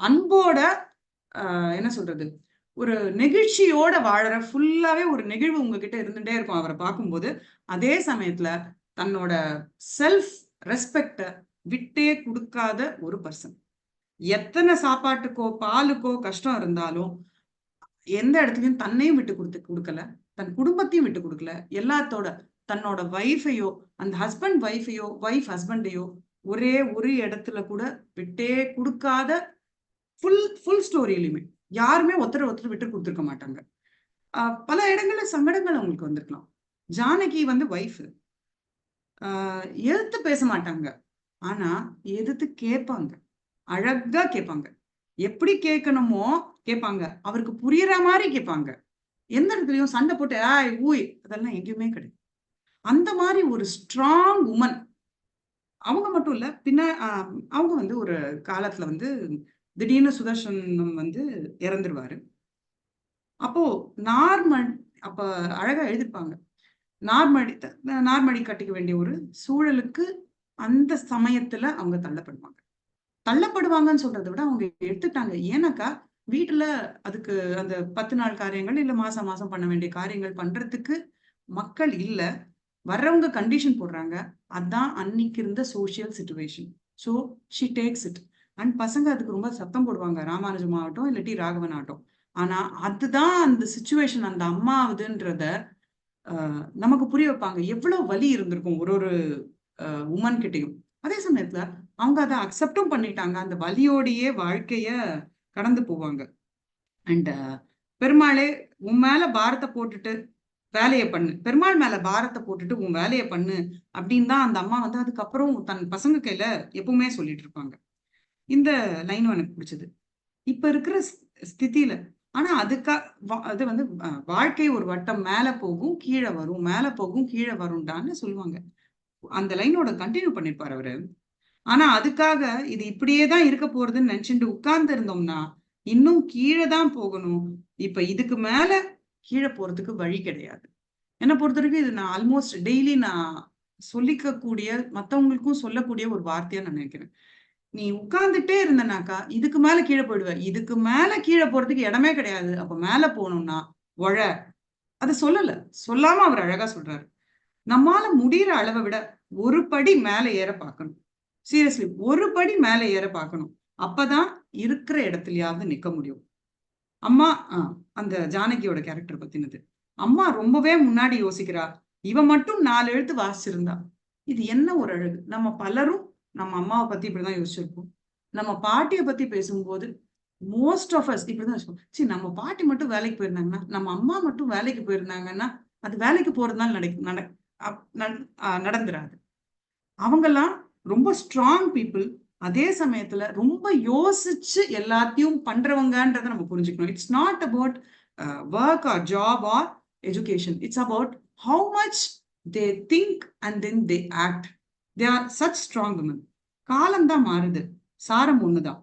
அன்போட ஆஹ் என்ன சொல்றது? ஒரு நெகிழ்ச்சியோட வாழற ஃபுல்லாவே ஒரு நெகிழ்வு உங்ககிட்ட இருந்துட்டே இருக்கும். அவரை பார்க்கும்போது அதே சமயத்துல தன்னோட செல்ஃப் ரெஸ்பெக்ட விட்டே கொடுக்காத ஒரு பர்சன் எத்தனை சாப்பாட்டுக்கோ பாலுக்கோ கஷ்டம் இருந்தாலும் எந்த இடத்துலையும் தன்னையும் விட்டு கொடுத்து கொடுக்கல. தன் குடும்பத்தையும் விட்டு கொடுக்கல. எல்லாத்தோட தன்னோட வைஃபையோ அந்த ஹஸ்பண்ட் வைஃபையோ வைஃப் ஹஸ்பண்டையோ ஒரே ஒரு இடத்துல கூட விட்டே கொடுக்காத ஃபுல் ஃபுல் ஸ்டோரியிலுமே யாருமே ஒருத்தர் ஒருத்தர் விட்டு கொடுத்துருக்க மாட்டாங்க. பல இடங்கள்ல சங்கடங்கள் அவங்களுக்கு வந்திருக்கலாம். ஜானகி வந்து ஒய்ஃப் எதிர்த்து பேச மாட்டாங்க. ஆனா எதிர்த்து கேட்பாங்க. அழகா கேட்பாங்க. எப்படி கேட்கணுமோ கேட்பாங்க. அவருக்கு புரியுற மாதிரி கேட்பாங்க. எந்த இடத்துலயும் சண்டை போட்டு ஆய் ஊய் அதெல்லாம் எங்கேயுமே கிடையாது. அந்த மாதிரி ஒரு ஸ்ட்ராங் உமன் அவங்க மட்டும் இல்ல பின்ன அவங்க வந்து ஒரு காலத்துல வந்து திடீர்னு சுதர்சனம் வந்து இறந்துருவாரு. அப்போ நார்மல் அப்ப அழகா எழுதிருப்பாங்க. நார்மடி நார்மடி கட்டிக்க வேண்டிய ஒரு சூழலுக்கு அந்த சமயத்துல அவங்க தள்ளப்படுவாங்க. தள்ளப்படுவாங்கன்னு சொல்றதை விட அவங்க எடுத்துட்டாங்க. ஏன்னாக்கா வீட்டுல அதுக்கு அந்த பத்து நாள் காரியங்கள் இல்ல மாசம் மாசம் பண்ண வேண்டிய காரியங்கள் பண்றதுக்கு மக்கள் இல்ல. வர்றவங்க கண்டிஷன் போடுறாங்க. அதான் அன்னைக்கு இருந்த social situation so she takes it and பசங்க அதுக்கு ரொம்ப சத்தம் போடுவாங்க ராமானுஜம் ஆகட்டும் இல்லாட்டி ராகவன் ஆகட்டும். ஆனா அதுதான் அந்த சுச்சுவேஷன் அந்த அம்மாவுதுன்றத ஆஹ் நமக்கு புரிய வைப்பாங்க. எவ்வளவு வலி இருந்திருக்கும் ஒரு ஒரு உமன் கிட்டையும். அதே சமயத்துல அவங்க அதை அக்செப்டும் பண்ணிட்டாங்க. அந்த வலியோடையே வாழ்க்கைய கடந்து போவாங்க. அண்ட் பெருமாளே உன் மேல பாரத்தை போட்டுட்டு வேலையை பண்ணு. பெருமாள் மேல பாரத்தை போட்டுட்டு உன் வேலையை பண்ணு. அப்படின்னு தான் அந்த அம்மா வந்து அதுக்கப்புறம் தன் பசங்க கையில எப்பவுமே சொல்லிட்டு இருப்பாங்க. இந்த லைனும் எனக்கு பிடிச்சது. இப்ப இருக்கிற ஸ்தி- ஸ்திதியில ஆனா அதுக்கா அது வந்து வாழ்க்கை ஒரு வட்டம் மேல போகும் கீழே வரும் மேல போகும் கீழே வரும்டான்னு சொல்லுவாங்க. அந்த லைனோட கண்டினியூ பண்ணிருப்பாரு அவரு. ஆனா அதுக்காக இது இப்படியே தான் இருக்க போறதுன்னு நினைச்சுட்டு உட்கார்ந்து இருந்தோம்னா இன்னும் கீழே தான் போகணும். இப்ப இதுக்கு மேல கீழே போறதுக்கு வழி கிடையாது. என்னை பொறுத்த வரைக்கும் இது நான் ஆல்மோஸ்ட் டெய்லி நான் சொல்லிக்க கூடிய மத்தவங்களுக்கும் சொல்லக்கூடிய ஒரு வார்த்தையா நான் நினைக்கிறேன். நீ உட்கார்ந்துட்டே இருந்தனாக்கா இதுக்கு மேல கீழே போயிடுவ. இதுக்கு மேல கீழே போறதுக்கு இடமே கிடையாது. அப்ப மேல போகணும்னா ஒழ அதை சொல்லல. சொல்லாம அவர் அழகா சொல்றாரு. நம்மால முடியிற அளவை விட ஒரு படி மேல ஏற பார்க்கணும். சீரியஸ்லி ஒரு படி மேல ஏற பார்க்கணும். அப்பதான் இருக்கிற இடத்துலயாவது நிக்க முடியும். அம்மா ஆஹ் அந்த ஜானகியோட கேரக்டர் பத்தினது. அம்மா ரொம்பவே முன்னாடி யோசிக்கிறா. இவ மட்டும் நாலு எழுத்து வாசிச்சிருந்தா. இது என்ன ஒரு அழகு. நம்ம பலரும் நம்ம அம்மாவை பத்தி இப்படிதான் யோசிச்சிருப்போம். நம்ம பாட்டியை பத்தி பேசும்போது மோஸ்ட் ஆஃப் அஸ் இப்படிதான் யோசிப்போம். சரி நம்ம பாட்டி மட்டும் வேலைக்கு போயிருந்தாங்கன்னா நம்ம அம்மா மட்டும் வேலைக்கு போயிருந்தாங்கன்னா அது வேலைக்கு போறதுனால நடை நட அப்- நடந்துராது. அவங்கெல்லாம் ரொம்ப ஸ்ட்ராங் பீப்புள் அதே சமயத்துல ரொம்ப யோசிச்சு எல்லாத்தையும் பண்றவங்கன்றதை நம்ம புரிஞ்சுக்கணும். It's not about work or job or education it's about how much they think and then they act they are such strong women காலம்தான் மாறுது. சாரம் ஒண்ணுதான்.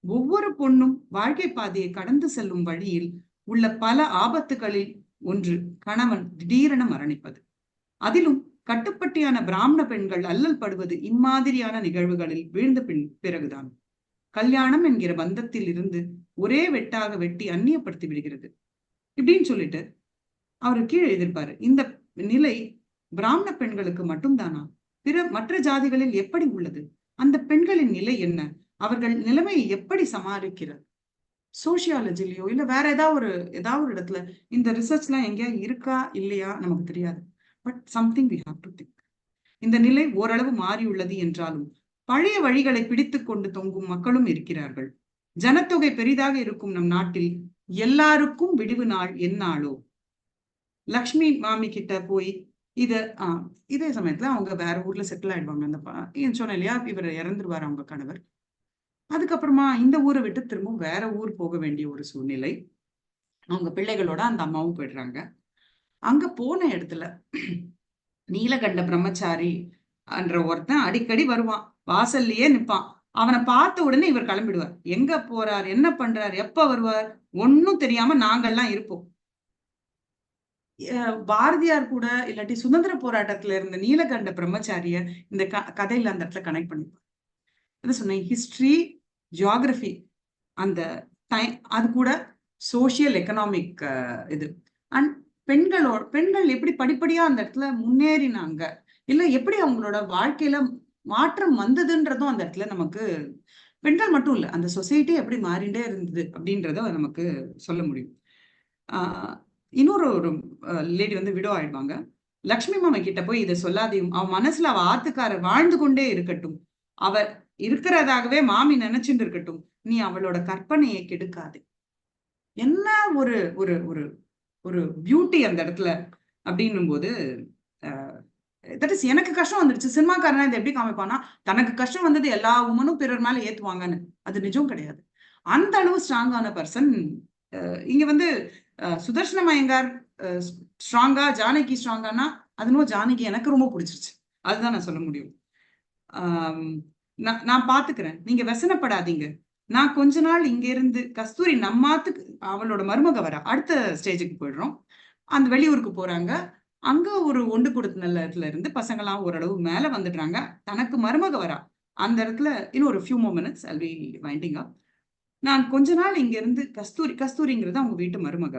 ஒவ்வொரு பொண்ணும் வாழ்க்கை பாதையை கடந்து செல்லும் வழியில் உள்ள பல ஆபத்துகளில் ஒன்று கணவன் திடீரென மரணிப்பது. அதிலும் கட்டுப்பட்டியான பிராமண பெண்கள் அல்லல் படுவது இம்மாதிரியான நிகழ்வுகளில் வீழ்ந்த பின் பிறகுதான். கல்யாணம் என்கிற பந்தத்தில் இருந்து ஒரே வெட்டாக வெட்டி அந்நியப்படுத்தி விடுகிறது. இப்படின்னு சொல்லிட்டு அவர் கீழே எதிர்ப்பாரு இந்த நிலை பிராமண பெண்களுக்கு மட்டும்தானா? பிற மற்ற ஜாதிகளில் எப்படி உள்ளது? அந்த பெண்களின் நிலை என்ன? அவர்கள் நிலைமையை எப்படி சமாளிக்கிறார்? சோசியாலஜிலயோ இல்ல வேற ஏதாவது ஒரு ஏதாவது ஒரு இடத்துல இந்த ரிசர்ச் எல்லாம் எங்கேயா இருக்கா இல்லையா? நமக்கு தெரியாது. But something we have to think இந்த நிலை ஓரளவு மாறியுள்ளது என்றாலும் பழைய வழிகளை பிடித்து கொண்டு தொங்கும் மக்களும் இருக்கிறார்கள். ஜனத்தொகை பெரிதாக இருக்கும் நம் நாட்டில் எல்லாருக்கும் விடிவு நாள் என்னாளோ லக்ஷ்மி மாமி கிட்ட போய் இதை ஆஹ் இதே சமயத்துல அவங்க வேற ஊர்ல செட்டில் ஆயிடுவாங்க. அந்த ஏன் சொன்னேன் இல்லையா? இவர் இறந்துருவார் அவங்க கணவர். அதுக்கப்புறமா இந்த ஊரை விட்டு திரும்பவும் வேற ஊர் போக வேண்டிய ஒரு சூழ்நிலை. அவங்க பிள்ளைகளோட அந்த அம்மாவும் போயிடுறாங்க. அங்க போன இடத்துல நீலகண்ட பிரம்மச்சாரி என்ற ஒருத்தன் அடிக்கடி வருவான். வாசல்லையே நிப்பான். அவனை பார்த்த உடனே இவர் கிளம்பிடுவார். எங்க போறார்? என்ன பண்றார்? எப்ப வருவார்? ஒன்னும் தெரியாம நாங்கெல்லாம் இருப்போம். பாரதியார் கூட இல்லாட்டி சுதந்திர போராட்டத்துல இருந்த நீலகண்ட பிரம்மச்சாரியர் இந்த க கதையில அந்த இடத்துல கனெக்ட் பண்ணிப்பார். என்ன சொன்னேன்? ஹிஸ்டரி ஜியாகிரபி அந்த டைம் அது கூட சோஷியல் எக்கனாமிக் இது. அண்ட் பெண்களோட பெண்கள் எப்படி படிப்படியா அந்த இடத்துல முன்னேறினாங்க? இல்ல எப்படி அவங்களோட வாழ்க்கையில மாற்றம் வந்ததுன்றதும் அந்த இடத்துல நமக்கு பெண்கள் மட்டும் இல்லை அந்த சொசைட்டி எப்படி மாறிண்டே இருந்தது அப்படின்றத நமக்கு சொல்ல முடியும். ஆஹ் இன்னொரு ஒரு லேடி வந்து விடோ ஆயிடுவாங்க. லக்ஷ்மி மாமா கிட்ட போய் இதை சொல்லாதையும் அவன் மனசுல அவ ஆத்துக்காரர் வாழ்ந்து கொண்டே இருக்கட்டும். அவ இருக்கிறதாகவே மாமி நினைச்சுட்டு இருக்கட்டும். நீ அவளோட கற்பனையை கெடுக்காது. என்ன ஒரு ஒரு ஒரு ஒரு பியூட்டி அந்த இடத்துல அப்படின்னும் போது தட் இஸ் எனக்கு கஷ்டம் வந்துருச்சு. சினிமாக்காரனா இதை எப்படி காமிப்பானா தனக்கு கஷ்டம் வந்தது எல்லா உமனும் பிறர் மேல ஏத்துவாங்கன்னு. அது நிஜம் கிடையாது. அந்த அளவு ஸ்ட்ராங்கான பர்சன் இங்க வந்து சுதர்ஷன மயங்கார் ஸ்ட்ராங்கா ஜானகி ஸ்ட்ராங்கானா அதுனும் ஜானகி எனக்கு ரொம்ப பிடிச்சிருச்சு. அதுதான் நான் சொல்ல முடியும். நான் நான் பாத்துக்கிறேன். நீங்க வசனப்படாதீங்க. நான் கொஞ்ச நாள் இங்க இருந்து கஸ்தூரி நம்மாத்துக்கு அவளோட மருமக வரா அடுத்த ஸ்டேஜுக்கு போயிடுறோம். அந்த வெளியூருக்கு போறாங்க. அங்க ஒரு ஒண்டு கொடுத்த நிலத்துல இருந்து பசங்களாம் ஓரளவு மேல வந்துடுறாங்க. தனக்கு மருமக வரா. அந்த இடத்துல இன்னும் ஒரு few minutes I'll be winding up நான் கொஞ்ச நாள் இங்க இருந்து கஸ்தூரி கஸ்தூரிங்கிறது அவங்க வீட்டு மருமக.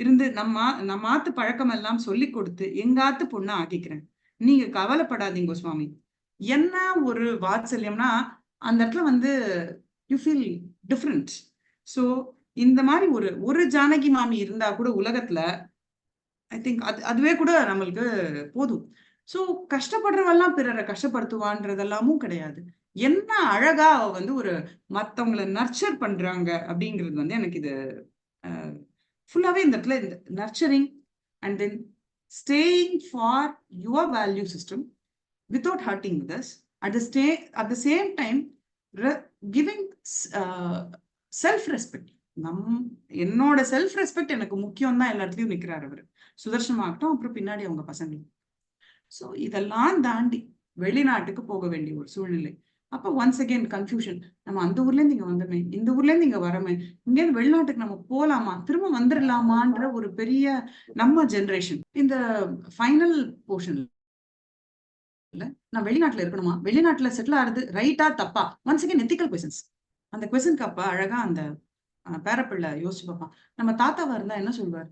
இருந்து நம்ம நம்மாத்து பழக்கம் எல்லாம் சொல்லி கொடுத்து எங்காத்து பொண்ணு ஆக்கிக்கிறேன். நீங்க கவலைப்படாதீங்க சுவாமி. என்ன ஒரு வாத்சல்யம்னா அந்த இடத்துல வந்து யூ ஃபீல் டிஃப்ரெண்ட் ஸோ இந்த மாதிரி ஒரு ஒரு ஜானகி மாமி இருந்தா கூட உலகத்துல ஐ திங்க் அது அதுவே கூட நம்மளுக்கு போதும். ஸோ கஷ்டப்படுறவெல்லாம் பிறரை கஷ்டப்படுத்துவான்றதெல்லாமும் கிடையாது. என்ன அழகா அவ வந்து ஒரு மத்தவங்கள நர்ச்சர் பண்றாங்க அப்படிங்கிறது வந்து எனக்கு இது ஃபுல்லாவே இந்த இடத்துல இந்த nurturing and then staying for your value system without hurting thus at the stay at the same time giving self respect நம் என்னோட செல்ஃப் ரெஸ்பெக்ட் எனக்கு முக்கியம் தான் எல்லா இடத்துலயும் நிக்கிறாரு சுதர்ஷன் ஆகட்டும் அப்புறம் பின்னாடி அவங்க பசங்க. சோ இதெல்லாம் தாண்டி வெளிநாட்டுக்கு போக வேண்டிய ஒரு சூழ்நிலை. அப்ப ஒன்ஸ் அகெயின் கன்ஃபியூஷன் நம்ம அந்த ஊர்ல இருந்து இங்க வந்தோமே இந்த ஊர்ல இருந்து இங்க வரமே இங்க இருந்து வெளிநாட்டுக்கு நம்ம போலாமா திரும்ப வந்துடலாமான்ற ஒரு பெரிய நம்ம ஜெனரேஷன் இந்த ஃபைனல் போர்ஷன் நான் வெளிநாட்டுல இருக்கணுமா? வெளிநாட்டுல செட்டில் ஆகுறது ரைட்டா தப்பா? ஒன்ஸ் அகேன் எத்திக்கல் கொஸ்டின்ஸ் அந்த கொஸ்டின்க்கு அப்ப அழகா அந்த அஹ், பேரப்பிள்ளை யோசிச்சு பார்ப்பான். நம்ம தாத்தாவா இருந்தா என்ன சொல்வார்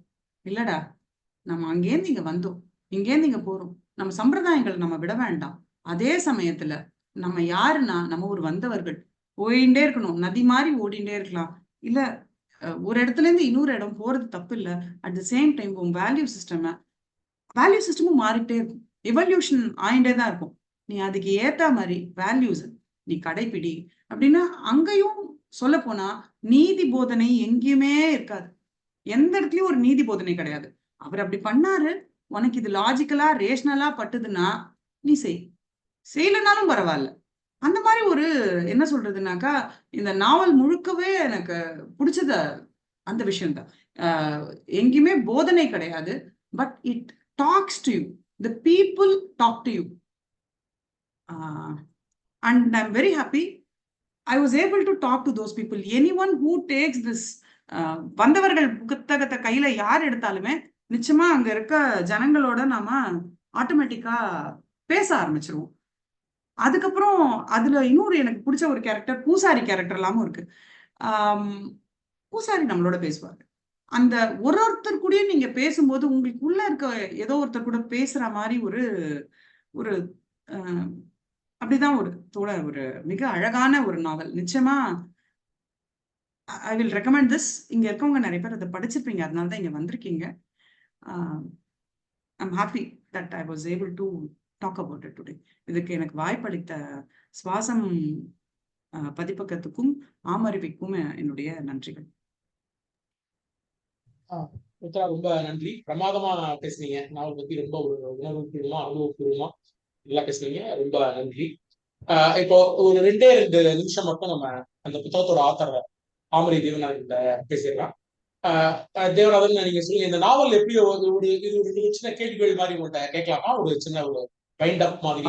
இல்லடா நம்ம அங்கேருந்து இங்க வந்தோம். இங்கேருந்து இங்க போறோம். நம்ம சம்பிரதாயங்களை நம்ம விட வேண்டாம். அதே சமயத்துல நம்ம யாருன்னா நம்ம ஒரு வந்தவர்கள் போயிட்டே இருக்கணும். நதி மாதிரி ஓடிண்டே இருக்கலாம். இல்ல ஒரு இடத்துல இருந்து இன்னொரு இடம் போறது தப்பு இல்ல அட் த சேம் டைம் உன் வேல்யூ சிஸ்டம் வேல்யூ சிஸ்டமும் மாறிட்டே இருக்கும். எவல்யூஷன் ஆயிண்டே தான் இருக்கும். நீ அதுக்கு ஏத்த மாதிரி வேல்யூஸ் நீ கடைப்பிடி. அப்படின்னா அங்கேயும் சொல்ல போனா நீதி போதனை எங்கேயுமே இருக்காது. எந்த இடத்துலயும் ஒரு நீதி போதனை கிடையாது. அவர் அப்படி பண்ணாரு. உனக்கு இது லாஜிக்கலா ரேஷனலா பட்டுதுன்னா நீ செய். செய்யலனாலும் பரவாயில்ல. அந்த மாதிரி ஒரு என்ன சொல்றதுனாக்கா இந்த நாவல் முழுக்கவே எனக்கு பிடிச்சத அந்த விஷயம்தான். எங்கேயுமே போதனை கிடையாது. But it talks to you. The people talk to you. And I am very happy. I was able to talk to those people. Anyone who takes this வந்தவர்கள் புத்தகத்தை கையில யார் எடுத்தாலுமே நிச்சயமா அங்க இருக்க ஜனங்களோட நாம ஆட்டோமேட்டிக்கா பேச ஆரம்பிச்சிருவோம். அதுக்கப்புறம் அதுல இன்னொரு எனக்கு பிடிச்ச ஒரு கேரக்டர் பூசாரி கேரக்டர் எல்லாமும் இருக்கு. பூசாரி நம்மளோட பேசுவாரு. அந்த ஒரு ஒருத்தர் கூடயும் நீங்க பேசும்போது உங்களுக்கு உள்ள இருக்க ஏதோ ஒருத்தர் கூட பேசுற மாதிரி ஒரு ஒரு ஆஹ், அப்படிதான் ஒரு தோட ஒரு மிக அழகான ஒரு நாவல் நிச்சயமா ஐ வில் ரெக்கமெண்ட் திஸ் இங்க இருக்கவங்க நிறைய பேர் அதை படிச்சிருப்பீங்க அதனால தான் இங்க வந்திருக்கீங்க. I'm happy that I was able to talk about it today இதுக்கு எனக்கு வாய்ப்பளித்த சுவாசம் ஆஹ், பதிப்பகத்துக்கும் ஆமறிவிக்கும் என்னுடைய நன்றிகள். உத்தரா ரொம்ப நன்றி. பிரமாதமா பேசுனீங்க. நாவல் பத்தி ரொம்ப ஒரு உணர்வுபூர்வமா அனுபவபூர்வமா நல்லா பேசுனீங்க. ரொம்ப நன்றி. ஆஹ் இப்போ ஒரு ரெண்டே ரெண்டு நிமிஷம் மட்டும் நம்ம அந்த புத்தகத்தோட ஆத்தர் ஆமரி தேவநாதன் பேசிடலாம். ஆஹ் தேவநாதன் நீங்க சொல்லுங்க இந்த நாவல் எப்படி ஒரு ஒரு ஒரு இது ஒரு சின்ன கேள்விகள் மாதிரி உங்கள்கிட்ட கேட்கலாமா? ஒரு சின்ன ஒரு வைண்ட் அப் மாதிரி.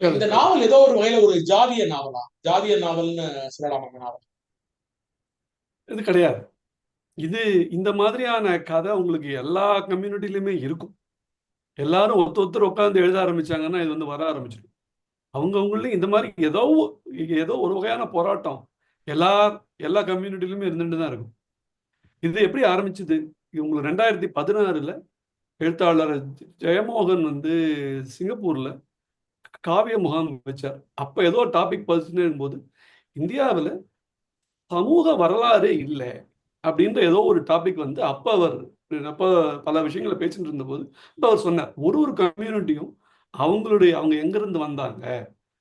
இந்த நாவல் ஏதோ ஒரு வகையில ஒரு ஜாதிய நாவலா? ஜாதிய நாவல்னு சொல்லலாம் அந்த நாவல்? இது கிடையாது. இது இந்த மாதிரியான கதை உங்களுக்கு எல்லா கம்யூனிட்டிலையுமே இருக்கும். எல்லாரும் ஒருத்தர் ஒருத்தர் உட்காந்து எழுத ஆரம்பிச்சாங்கன்னா இது வந்து வர ஆரம்பிச்சிடும். அவங்கவுங்களையும் இந்த மாதிரி ஏதோ ஏதோ ஒரு வகையான போராட்டம் எல்லா எல்லா கம்யூனிட்டிலுமே இருந்துட்டு தான் இருக்கும். இது எப்படி ஆரம்பிச்சது? இது உங்களுக்கு ரெண்டாயிரத்தி பதினாறுல எழுத்தாளர் ஜெயமோகன் வந்து சிங்கப்பூரில் காவிய முகாம் வச்சார் அப்போ ஏதோ டாபிக் பதிச்சுன்னு போது இந்தியாவில் சமூக வரலாறே இல்லை அப்படின்ற ஏதோ ஒரு டாபிக் வந்து அப்போ அவர் அப்போ பல விஷயங்களை பேசிட்டு இருந்தபோது இப்போ அவர் சொன்னார் ஒரு ஒரு கம்யூனிட்டியும் அவங்களுடைய அவங்க எங்கேருந்து வந்தாங்க?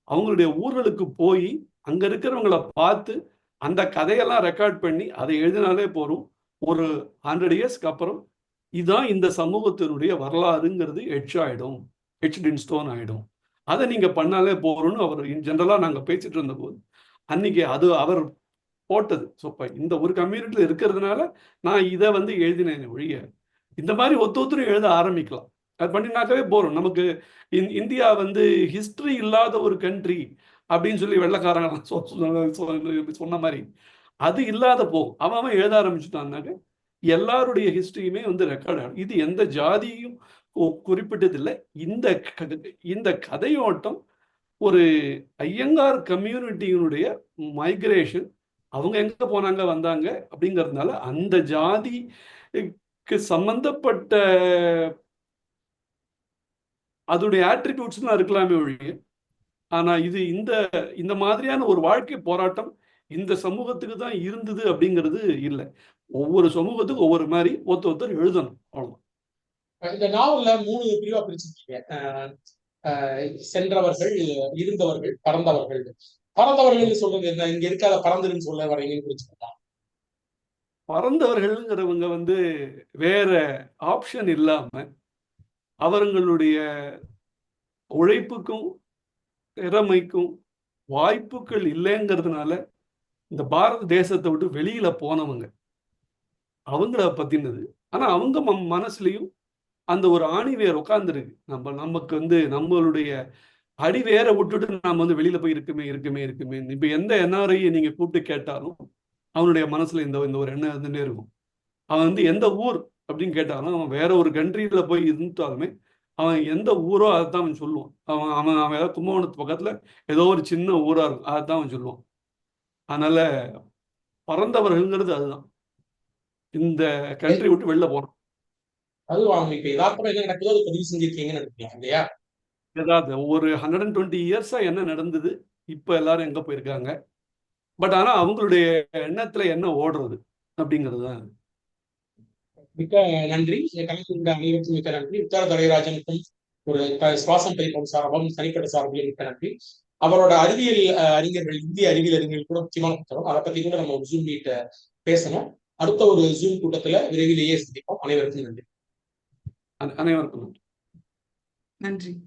அவங்களுடைய ஊர்களுக்கு போய் அங்கே இருக்கிறவங்கள பார்த்து அந்த கதையெல்லாம் ரெக்கார்ட் பண்ணி அதை எழுதினாலே போறோம் ஒரு ஹண்ட்ரட் இயர்ஸ்க்கு அப்புறம் இதுதான் இந்த சமூகத்தினுடைய வரலாறுங்கிறது எட்ச் ஆகிடும் எட்ச் இன் ஸ்டோன் ஆகிடும் அதை நீங்கள் பண்ணாலே போறோம்னு அவர் ஜென்ரலாக நாங்கள் பேசிட்டு இருந்தபோது அன்னைக்கு அது அவர் போட்டது. ஸோ இப்போ இந்த ஒரு கம்யூனிட்டியில் இருக்கிறதுனால நான் இதை வந்து எழுதினேன் ஒழிய இந்த மாதிரி ஒத்து ஒத்துரும் எழுத ஆரம்பிக்கலாம். அது பண்ணினாக்கவே போகிறோம் நமக்கு இந் இந்தியா வந்து ஹிஸ்ட்ரி இல்லாத ஒரு கண்ட்ரி அப்படின்னு சொல்லி வெள்ளக்காரங்க சொன்ன மாதிரி அது இல்லாத போகும். அவன் அவன் எழுத ஆரம்பிச்சுட்டான்னாக்க எல்லாருடைய ஹிஸ்டரியுமே வந்து ரெக்கார்ட் ஆகும் இது எந்த ஜாதியும் குறிப்பிட்டதில்லை. இந்த இந்த கதையோட்டம் ஒரு ஐயங்கார் கம்யூனிட்டியினுடைய மைக்ரேஷன் அவங்க எங்க போனாங்க வந்தாங்க அப்படிங்கறதுனால அந்த ஜாதிக்கு சம்பந்தப்பட்ட அதோடைய ஆட்ரிபியூட்ஸ்லாம் இருக்கலாமே ஒழிய ஆனா இது இந்த இந்த மாதிரியான ஒரு வாழ்க்கை போராட்டம் இந்த சமூகத்துக்கு தான் இருந்தது அப்படிங்கிறது இல்லை. ஒவ்வொரு சமூகத்துக்கும் ஒவ்வொரு மாதிரி ஒருத்தர் ஒருத்தர் எழுதணும். அவ்வளவுதான். இந்த நாவல்ல மூணு பிரிவா பிரிச்சிருக்கீங்க. சென்றவர்கள் இருந்தவர்கள் பறந்தவர்கள். பறந்தவர்கள் சொல்றது என்ன? இங்க இருக்காத பறந்துருன்னு சொல்ல வரீங்கன்னு புரிஞ்சுக்கலாம் பறந்தவர்கள்ங்கிறவங்க வந்து வேற ஆப்ஷன் இல்லாம அவர்களுடைய உழைப்புக்கும் திறமைக்கும் வாய்ப்புகள் இல்லைங்கிறதுனால இந்த பாரத தேசத்தை விட்டு வெளியில போனவங்க. அவங்கள பத்தினது. ஆனா அவங்க மனசுலயும் அந்த ஒரு ஆணிவேர் உட்கார்ந்துருக்கு நம்ம நமக்கு வந்து நம்மளுடைய அடிவேரை விட்டுட்டு நாம வந்து வெளியில போய் இருக்குமே இருக்குமே இருக்குமே. இப்ப எந்த என்ஆர்ஐயை நீங்க கூப்பிட்டு கேட்டாலும் அவனுடைய மனசுல இந்த இந்த ஒரு எண்ணம் இருந்துட்டே இருக்கும். அவன் வந்து எந்த ஊர் அப்படின்னு கேட்டாலும் அவன் வேற ஒரு கண்ட்ரியில போய் இருந்தாலுமே அவன் எந்த ஊரோ அதைத்தான் அவன் சொல்லுவான். அவன் அவன் அவன் ஏதாவது கும்பகோணத்து பக்கத்துல ஏதோ ஒரு சின்ன ஊரா இருக்கும். அதைத்தான் அவன் சொல்லுவான். அதனால பறந்தவர்கள்ங்கிறது அதுதான். இந்த கண்ட்ரி விட்டு வெளில போறோம். அது அவங்க இப்ப யதார்த்தமா என்ன நடக்குதோ அதை பதிவு செஞ்சிருக்கீங்கன்னு நினைக்கலாம் இல்லையா? ஏதாவது ஒரு ஹண்ட்ரட் அண்ட் டுவெண்ட்டி இயர்ஸா என்ன நடந்தது? இப்ப எல்லாரும் எங்க போயிருக்காங்க? பட் ஆனா அவங்களுடைய எண்ணத்துல என்ன ஓடுறது அப்படிங்கிறது தான். மிக்க நன்றி. கொண்ட அனைவருக்கும் மிக்க நன்றி. உத்தர துரைராஜனுக்கும் ஒரு சுவாசம் பதிப்பகம் சார்பாகவும் தனிப்பட்ட சார்பிலும் மிக்க நன்றி. அவரோட அறிவியல் அறிஞர்கள் இந்திய அறிவியல் அறிஞர்கள் கூட முக்கியமான புத்தகம். அதை பத்தி கூட நம்ம ஒரு ஜூம் மீட் பேசணும். அடுத்த ஒரு ஜூம் கூட்டத்துல விரைவிலேயே சந்திப்போம். அனைவருக்கும் நன்றி. அனை- அனைவருக்கும் நன்றி. நன்றி.